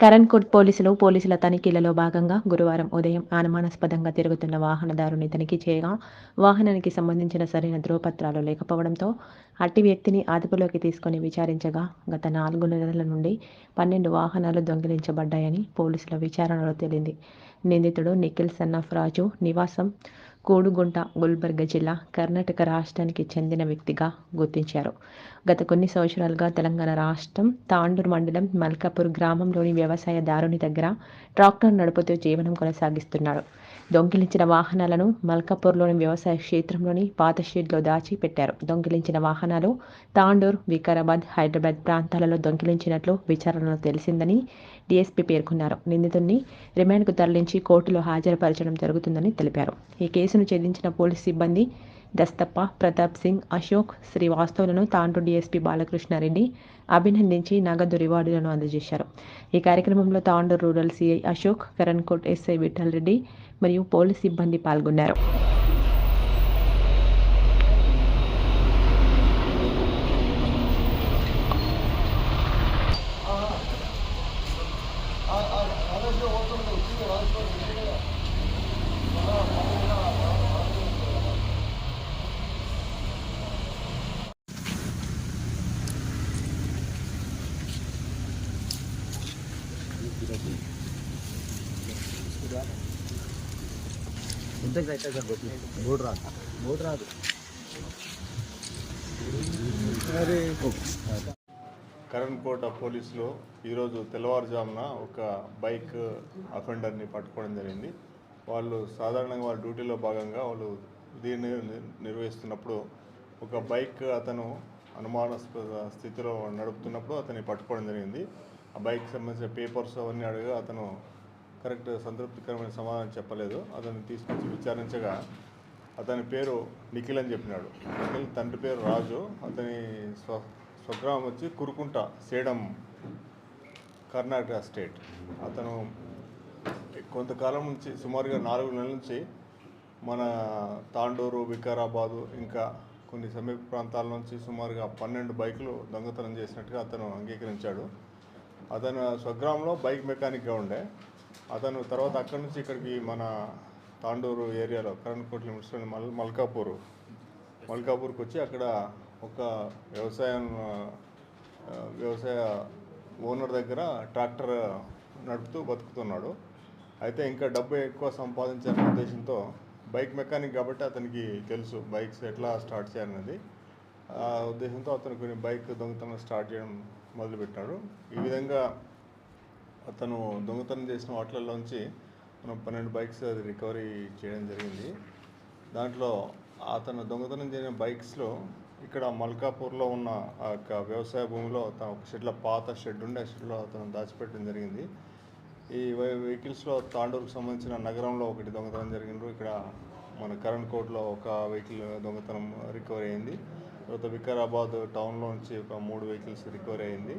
కరణ్కోట్ పోలీసులు పోలీసుల తనిఖీలలో భాగంగా గురువారం ఉదయం అనుమానాస్పదంగా తిరుగుతున్న వాహనదారుని తనిఖీ చేయగా వాహనానికి సంబంధించిన సరైన ధ్రువపత్రాలు లేకపోవడంతో అట్టి వ్యక్తిని అదుపులోకి తీసుకొని విచారించగా గత నాలుగు నెలల నుండి పన్నెండు వాహనాలు దొంగిలించబడ్డాయని పోలీసుల విచారణలో తేలింది. నిందితుడు నిఖిల్ సన్నాఫ్ రాజు నివాసం కోడుగుంట గుల్బర్గ జిల్లా కర్ణాటక రాష్ట్రానికి చెందిన వ్యక్తిగా గుర్తించారు. గత కొన్ని సంవత్సరాలుగా తెలంగాణ రాష్ట్రం తాండూరు మండలం మల్కాపూర్ గ్రామంలోని వ్యవసాయదారుని దగ్గర ట్రాక్టర్ నడుపుతూ జీవనం కొనసాగిస్తున్నాడు. దొంగిలించిన వాహనాలను మల్కాపూర్లోని వ్యవసాయ క్షేత్రంలోని పాత షెడ్లో దాచి పెట్టారు దొంగిలించిన వాహనాలు తాండూర్ వికారాబాద్ హైదరాబాద్ ప్రాంతాలలో దొంగిలించినట్లు విచారణలో తెలిసిందని డీఎస్పీ పేర్కొన్నారు. నిందితుడిని రిమాండ్కు తరలించి కోర్టులో హాజరుపరచడం జరుగుతుందని తెలిపారు. ఈ కేసును ఛేదించిన పోలీస్ సిబ్బంది దస్తప్ప ప్రతాప్ సింగ్ అశోక్ శ్రీవాస్తవులను తాండ్రు డీఎస్పీ బాలకృష్ణారెడ్డి అభినందించి నగదు రివార్డులను అందజేశారు ఈ కార్యక్రమంలో Tandur rural CI Ashok Karankot SI Vithal Reddy మరియు పోలీస్ సిబ్బంది పాల్గొన్నారు ఇంతకు అయితే సార్ మూడు రాదు మూడు రాదు కరణ్కోట పోలీసులు ఈరోజు తెల్లవారుజామున ఒక బైక్ అఫెండర్ని పట్టుకోవడం జరిగింది. వాళ్ళు సాధారణంగా వాళ్ళ డ్యూటీలో భాగంగా వాళ్ళు దీన్ని నిర్వహిస్తున్నప్పుడు ఒక బైక్ అతను అనుమానాస్పద స్థితిలో నడుపుతున్నప్పుడు అతన్ని పట్టుకోవడం జరిగింది. ఆ బైక్ సంబంధించిన పేపర్స్ అవన్నీ అడగా అతను కరెక్ట్ సంతృప్తికరమైన సమాధానం చెప్పలేదు. అతన్ని తీసుకొచ్చి విచారించగా అతని పేరు నిఖిల్ అని చెప్పినాడు. నిఖిల్ తండ్రి పేరు రాజు. అతని స్వ స్వగ్రామం వచ్చి కురుకుంట సేడం కర్ణాటక స్టేట్. అతను కొంతకాలం నుంచి సుమారుగా నాలుగు నెలల నుంచి మన తాండూరు వికారాబాదు ఇంకా కొన్ని సమీప ప్రాంతాల నుంచి సుమారుగా పన్నెండు బైకులు దొంగతనం చేసినట్టుగా అతను అంగీకరించాడు. అతను స్వగ్రామంలో బైక్ మెకానిక్గా ఉండే. అతను తర్వాత అక్కడి నుంచి ఇక్కడికి మన తాండూరు ఏరియాలో కరణ్కోట్ లిమిట్స్లోని మల్ మల్కాపూర్. మల్కాపూర్కి వచ్చి అక్కడ ఒక వ్యవసాయం వ్యవసాయ ఓనర్ దగ్గర ట్రాక్టర్ నడుపుతూ బతుకుతున్నాడు. అయితే ఇంకా డబ్బు ఎక్కువ సంపాదించాలనే ఉద్దేశంతో బైక్ మెకానిక్ కాబట్టి అతనికి తెలుసు బైక్స్ ఎట్లా స్టార్ట్ చేయాలనేది. ఆ ఉద్దేశంతో అతను కొన్ని బైక్ దొంగతనం స్టార్ట్ చేయడం మొదలుపెట్టాడు. ఈ విధంగా అతను దొంగతనం చేసిన వాటిలలోంచి మనం పన్నెండు బైక్స్ అది రికవరీ చేయడం జరిగింది. దాంట్లో అతను దొంగతనం చేసిన బైక్స్లో ఇక్కడ మల్కాపూర్లో ఉన్న ఆ యొక్క వ్యవసాయ భూమిలో తన ఒక షెడ్లో పాత షెడ్ ఉండే ఆ షెడ్లో అతను దాచిపెట్టడం జరిగింది. ఈ వెహికల్స్లో తాండూరుకు సంబంధించిన నగరంలో ఒకటి దొంగతనం జరిగింది ఇక్కడ మన కరణ్ కోట్లో ఒక వెహికల్ దొంగతనం రికవరీ అయింది. తర్వాత వికారాబాద్ టౌన్లో నుంచి ఒక మూడు వెహికల్స్ రికవరీ అయింది.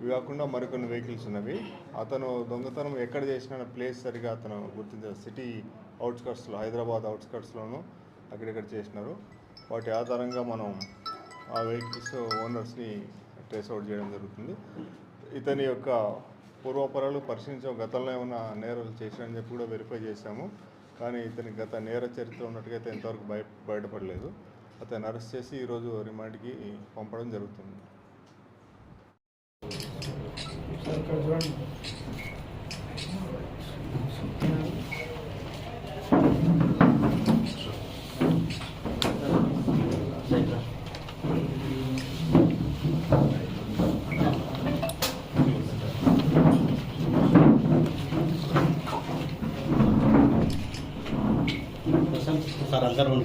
ఇవి కాకుండా మరికొన్ని వెహికల్స్ ఉన్నవి. అతను దొంగతనం ఎక్కడ చేసిన ప్లేస్ సరిగా అతను గుర్తించారు సిటీ అవుట్స్కట్స్లో హైదరాబాద్ అవుట్స్కట్స్లోనూ అక్కడిక్కడ చేసినారు. వాటి ఆధారంగా మనం ఆ వెహికల్స్ ఓనర్స్ని ట్రేస్ అవుట్ చేయడం జరుగుతుంది. ఇతని యొక్క పూర్వపరాలు పరిశీలించాం గతంలో ఏమైనా నేరాలు చేశాడని చెప్పి కూడా వెరిఫై చేశాము. కానీ ఇతని గత నేర చరిత్ర ఉన్నట్టుగా అయితే ఇంతవరకు బయ బయటపడలేదు. అతను అరెస్ట్ చేసి ఈరోజు రిమాండ్కి పంపడం జరుగుతుంది. ಸರ್ ಅಂದರ್ ಒಂದು